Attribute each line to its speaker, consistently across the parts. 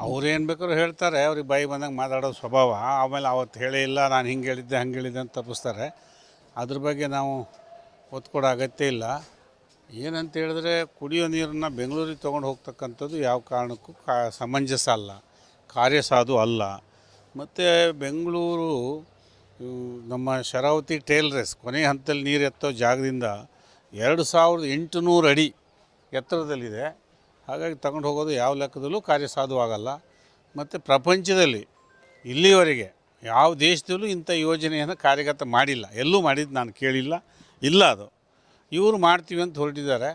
Speaker 1: ಅವ್ರು ಏನು ಬೇಕಾದ್ರೂ ಹೇಳ್ತಾರೆ, ಅವ್ರಿಗೆ ಬಾಯಿ ಬಂದಂಗೆ ಮಾತಾಡೋ ಸ್ವಭಾವ. ಆಮೇಲೆ ಅವತ್ತು ಹೇಳೇ ಇಲ್ಲ, ನಾನು ಹಿಂಗೆ ಹೇಳಿದ್ದೆ, ಹಂಗೆ ಹೇಳಿದ್ದೆ ಅಂತ ತಪ್ಪಿಸ್ತಾರೆ. ಅದ್ರ ಬಗ್ಗೆ ನಾವು ಒತ್ತು ಕೊಡೋ ಅಗತ್ಯ ಇಲ್ಲ. ಏನಂತ ಹೇಳಿದ್ರೆ, ಕುಡಿಯೋ ನೀರನ್ನು ಬೆಂಗಳೂರಿಗೆ ತೊಗೊಂಡು ಹೋಗ್ತಕ್ಕಂಥದ್ದು ಯಾವ ಕಾರಣಕ್ಕೂ ಕಾ, ಸಮಂಜಸ ಅಲ್ಲ. ಕಾರ್ಯಸಾಧು ಅಲ್ಲ. ಮತ್ತು ಬೆಂಗಳೂರು ನಮ್ಮ ಶರಾವತಿ ಟೇಲ್ರೆಸ್ ಕೊನೆಯ ಹಂತದಲ್ಲಿ ನೀರು ಎತ್ತೋ ಜಾಗದಿಂದ ಎರಡು ಸಾವಿರದ ಎಂಟುನೂರು ಅಡಿ ಎತ್ತರದಲ್ಲಿದೆ. ಹಾಗಾಗಿ ತಗೊಂಡು ಹೋಗೋದು ಯಾವ ಲೆಕ್ಕದಲ್ಲೂ ಕಾರ್ಯ ಸಾಧುವಾಗಲ್ಲ ಮತ್ತು ಪ್ರಪಂಚದಲ್ಲಿ ಇಲ್ಲಿವರೆಗೆ ಯಾವ ದೇಶದಲ್ಲೂ ಇಂಥ ಯೋಜನೆಯನ್ನು ಕಾರ್ಯಗತ ಮಾಡಿಲ್ಲ. ಎಲ್ಲೂ ಮಾಡಿದ್ದು ನಾನು ಕೇಳಿಲ್ಲ. ಇಲ್ಲ ಅದು. ಇವರು ಮಾಡ್ತೀವಿ ಅಂತ ಹೊರಟಿದ್ದಾರೆ.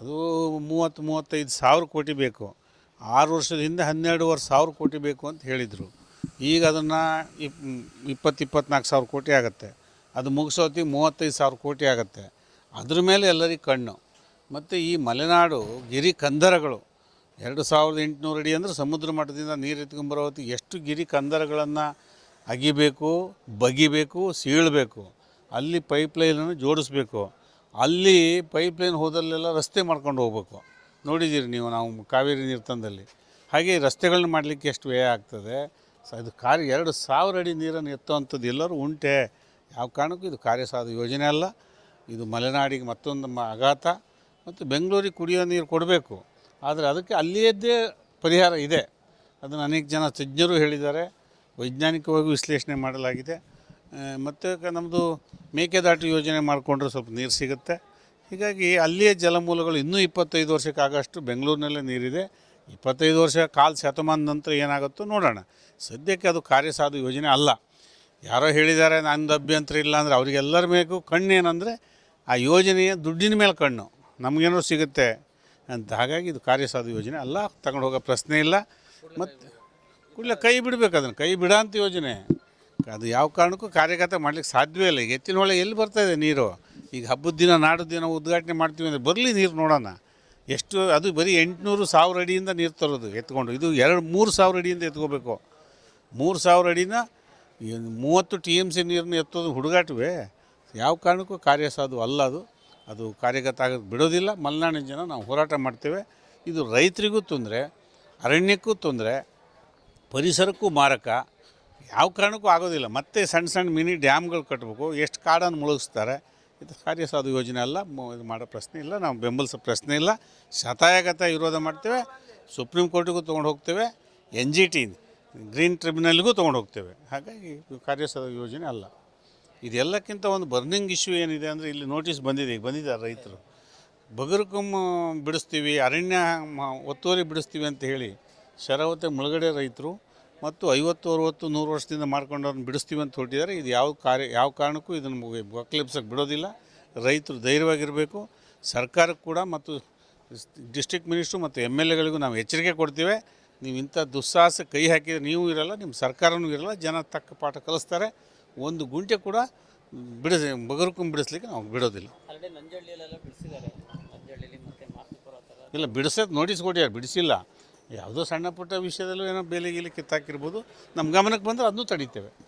Speaker 1: ಅದು ಮೂವತ್ತು, ಮೂವತ್ತೈದು ಸಾವಿರ ಕೋಟಿ ಬೇಕು. ಆರು ವರ್ಷದ ಹಿಂದೆ ಹನ್ನೆರಡುವರೆ ಸಾವಿರ ಕೋಟಿ ಬೇಕು ಅಂತ ಹೇಳಿದರು. ಈಗ ಅದನ್ನು ಇಪ್, ಇಪ್ಪತ್ತು, ಇಪ್ಪತ್ನಾಲ್ಕು ಸಾವಿರ ಕೋಟಿ ಆಗುತ್ತೆ. ಅದು ಮುಗಿಸೋತಿ ಮೂವತ್ತೈದು ಸಾವಿರ ಕೋಟಿ ಆಗುತ್ತೆ. ಅದ್ರ ಮೇಲೆ ಎಲ್ಲರಿಗೂ ಕಣ್ಣು. ಮತ್ತು ಈ ಮಲೆನಾಡು ಗಿರಿ ಕಂದರಗಳು, ಎರಡು ಸಾವಿರದ ಎಂಟುನೂರು ಅಡಿ ಅಂದರೆ ಸಮುದ್ರ ಮಟ್ಟದಿಂದ ನೀರು ಹೊತ್ತಿಗೆ ಎಷ್ಟು ಗಿರಿ ಕಂದರಗಳನ್ನು ಅಗಿಬೇಕು, ಬಗಿಬೇಕು, ಸೀಳಬೇಕು, ಅಲ್ಲಿ ಪೈಪ್ಲೈನನ್ನು ಜೋಡಿಸ್ಬೇಕು, ಅಲ್ಲಿ ಪೈಪ್ಲೈನ್ ಹೋದಲ್ಲೆಲ್ಲ ರಸ್ತೆ ಮಾಡ್ಕೊಂಡು ಹೋಗ್ಬೇಕು. ನೋಡಿದ್ದೀರಿ ನೀವು, ನಾವು ಕಾವೇರಿ ನೀರು ತಂದಲ್ಲಿ. ಹಾಗೆ ರಸ್ತೆಗಳನ್ನ ಮಾಡಲಿಕ್ಕೆ ಎಷ್ಟು ವ್ಯಯ ಆಗ್ತದೆ? ಇದು ಕಾರ್ಯ, ಎರಡು ಸಾವಿರ ಅಡಿ ನೀರನ್ನು ಎತ್ತುವಂಥದ್ದು ಎಲ್ಲರೂ ಉಂಟೆ. ಯಾವ ಕಾರಣಕ್ಕೂ ಇದು ಕಾರ್ಯಸಾಧ ಯೋಜನೆ ಅಲ್ಲ. ಇದು ಮಲೆನಾಡಿಗೆ ಮತ್ತೊಂದು ಮ ಆಘಾತ ಮತ್ತು ಬೆಂಗಳೂರಿಗೆ ಕುಡಿಯೋ ನೀರು ಕೊಡಬೇಕು. ಆದರೆ ಅದಕ್ಕೆ ಅಲ್ಲಿಯದ್ದೇ ಪರಿಹಾರ ಇದೆ. ಅದನ್ನು ಅನೇಕ ಜನ ತಜ್ಞರು ಹೇಳಿದ್ದಾರೆ. ವೈಜ್ಞಾನಿಕವಾಗಿ ವಿಶ್ಲೇಷಣೆ ಮಾಡಲಾಗಿದೆ. ಮತ್ತು ನಮ್ಮದು ಮೇಕೆದಾಟು ಯೋಜನೆ ಮಾಡಿಕೊಂಡ್ರೆ ಸ್ವಲ್ಪ ನೀರು ಸಿಗುತ್ತೆ. ಹೀಗಾಗಿ ಅಲ್ಲಿಯ ಜಲಮೂಲಗಳು ಇನ್ನೂ ಇಪ್ಪತ್ತೈದು ವರ್ಷಕ್ಕಾಗಷ್ಟು ಬೆಂಗಳೂರಿನಲ್ಲೇ ನೀರಿದೆ. ಇಪ್ಪತ್ತೈದು ವರ್ಷ ಕಾಲ ಶತಮಾನ ನಂತರ ಏನಾಗುತ್ತೋ ನೋಡೋಣ. ಸದ್ಯಕ್ಕೆ ಅದು ಕಾರ್ಯಸಾಧು ಯೋಜನೆ ಅಲ್ಲ. ಯಾರೋ ಹೇಳಿದ್ದಾರೆ, ನಂದು ಅಭ್ಯಂತರ ಇಲ್ಲ ಅಂದರೆ ಅವರಿಗೆಲ್ಲರ ಮೇಗೂ ಕಣ್ಣೇನೆಂದರೆ ಆ ಯೋಜನೆಯ ದುಡ್ಡಿನ ಮೇಲೆ ಕಣ್ಣು. ನಮಗೇನೋ ಸಿಗುತ್ತೆ ಅಂತ. ಹಾಗಾಗಿ ಇದು ಕಾರ್ಯಸಾಧು ಯೋಜನೆ ಅಲ್ಲ. ತಗೊಂಡು ಹೋಗೋ ಪ್ರಶ್ನೆ ಇಲ್ಲ. ಮತ್ತು ಕೂಡಲೇ ಕೈ ಬಿಡಬೇಕು ಅದನ್ನು. ಕೈ ಬಿಡೋಂಥ ಯೋಜನೆ. ಅದು ಯಾವ ಕಾರಣಕ್ಕೂ ಕಾರ್ಯಗತ ಮಾಡ್ಲಿಕ್ಕೆ ಸಾಧ್ಯವೇ ಇಲ್ಲ. ಈಗ ಎತ್ತಿನ ಹೊಳೆ ಎಲ್ಲಿ ಬರ್ತಾ ಇದೆ ನೀರು? ಈಗ ಹಬ್ಬದ ದಿನ, ನಾಡದ ದಿನ ಉದ್ಘಾಟನೆ ಮಾಡ್ತೀವಿ ಅಂದರೆ ಬರಲಿ ನೀರು ನೋಡೋಣ. ಎಷ್ಟು ಅದು ಬರೀ ಎಂಟುನೂರು ಸಾವಿರ ಅಡಿಯಿಂದ ನೀರು ತರೋದು ಎತ್ಕೊಂಡು. ಇದು ಎರಡು, ಮೂರು ಸಾವಿರ ಅಡಿಯಿಂದ ಎತ್ಕೋಬೇಕು. ಮೂರು ಸಾವಿರ ಅಡಿನ ಮೂವತ್ತು ಟಿ ಎಂ ಸಿ ನೀರನ್ನು ಎತ್ತೋದು ಹುಡುಗಾಟವೇ. ಯಾವ ಕಾರಣಕ್ಕೂ ಕಾರ್ಯಸಾಧು ಅಲ್ಲ ಅದು. ಅದು ಕಾರ್ಯಗತ ಆಗೋದು ಬಿಡೋದಿಲ್ಲ. ಮಲೆನಾಡಿನ ಜನ ನಾವು ಹೋರಾಟ ಮಾಡ್ತೇವೆ. ಇದು ರೈತರಿಗೂ ತೊಂದರೆ, ಅರಣ್ಯಕ್ಕೂ ತೊಂದರೆ, ಪರಿಸರಕ್ಕೂ ಮಾರಕ. ಯಾವ ಕಾರಣಕ್ಕೂ ಆಗೋದಿಲ್ಲ. ಮತ್ತೆ ಸಣ್ಣ ಸಣ್ಣ ಮಿನಿ ಡ್ಯಾಮ್ಗಳು ಕಟ್ಟಬೇಕು ಎಷ್ಟು ಕಾಡನ್ನು ಮುಳುಗಿಸ್ತಾರೆ. ಇದು ಕಾರ್ಯಸಾಧು ಯೋಜನೆ ಅಲ್ಲ. ಇದು ಮಾಡೋ ಪ್ರಶ್ನೆ ಇಲ್ಲ. ನಾವು ಬೆಂಬಲಿಸೋ ಪ್ರಶ್ನೆ ಇಲ್ಲ. ಶತಾಯಗತ ವಿರೋಧ ಮಾಡ್ತೇವೆ. ಸುಪ್ರೀಂ ಕೋರ್ಟಿಗೂ ತೊಗೊಂಡು ಹೋಗ್ತೇವೆ. ಎನ್ ಜಿ ಟಿ, ಗ್ರೀನ್ ಟ್ರಿಬ್ಯುನಲ್ಗೂ ತೊಗೊಂಡು ಹೋಗ್ತೇವೆ. ಹಾಗಾಗಿ ಕಾರ್ಯಸಾಧು ಯೋಜನೆ ಅಲ್ಲ. ಇದೆಲ್ಲಕ್ಕಿಂತ ಒಂದು ಬರ್ನಿಂಗ್ ಇಶ್ಯೂ ಏನಿದೆ ಅಂದರೆ ಇಲ್ಲಿ ನೋಟಿಸ್ ಬಂದಿದೆ, ಈಗ ಬಂದಿದ್ದಾರೆ ರೈತರು. ಬಗರುಕಮ್ಮ ಬಿಡಿಸ್ತೀವಿ, ಅರಣ್ಯ ಒತ್ತುವರಿ ಬಿಡಿಸ್ತೀವಿ ಅಂತ ಹೇಳಿ ಶರಾವತಿ ಮುಳುಗಡೆ ರೈತರು ಮತ್ತು ಐವತ್ತು ಅರುವತ್ತು ನೂರು ವರ್ಷದಿಂದ ಮಾಡ್ಕೊಂಡವ್ರನ್ನ ಬಿಡಿಸ್ತೀವಿ ಅಂತ ಹೊರಟಿದ್ದಾರೆ. ಇದು ಯಾವ ಕಾರ್ಯ, ಯಾವ ಕಾರಣಕ್ಕೂ ಇದನ್ನು ಒಕ್ಕಲಿಪ್ಸಕ್ಕೆ ಬಿಡೋದಿಲ್ಲ. ರೈತರು ಧೈರ್ಯವಾಗಿರಬೇಕು. ಸರ್ಕಾರಕ್ಕೆ ಕೂಡ ಮತ್ತು ಡಿಸ್ಟಿಕ್ ಮಿನಿಸ್ಟ್ರು ಮತ್ತು ಎಂ ಎಲ್ ಎಗಳಿಗೂ ನಾವು ಎಚ್ಚರಿಕೆ ಕೊಡ್ತೀವಿ. ನೀವು ಇಂಥ ದುಸ್ಸಾಹಸ ಕೈ ಹಾಕಿದರೆ ನೀವು ಇರಲ್ಲ, ನಿಮ್ಮ ಸರ್ಕಾರನೂ ಇರಲ್ಲ, ಜನ ತಕ್ಕ ಪಾಠ ಕಲಿಸ್ತಾರೆ. ಒಂದು ಗುಂಟೆ ಕೂಡ ಬಿಡಿಸ್ ಬಗರ್ಕೊಂಡು ಬಿಡಿಸ್ಲಿಕ್ಕೆ ನಾವು ಬಿಡೋದಿಲ್ಲ. ಇಲ್ಲ ಬಿಡಿಸೋದು ನೋಟಿಸ್ ಕೊಡ್ಯಾರ ಬಿಡಿಸಿಲ್ಲ. ಯಾವುದೋ ಸಣ್ಣ ಪುಟ್ಟ ವಿಷಯದಲ್ಲೂ ಏನೋ ಬೇಲಿ ಗೀಲಿ ಕಿತ್ತಾಕಿರ್ಬೋದು. ನಮ್ಮ ಗಮನಕ್ಕೆ ಬಂದರೆ ಅದನ್ನೂ ತಡಿತೇವೆ.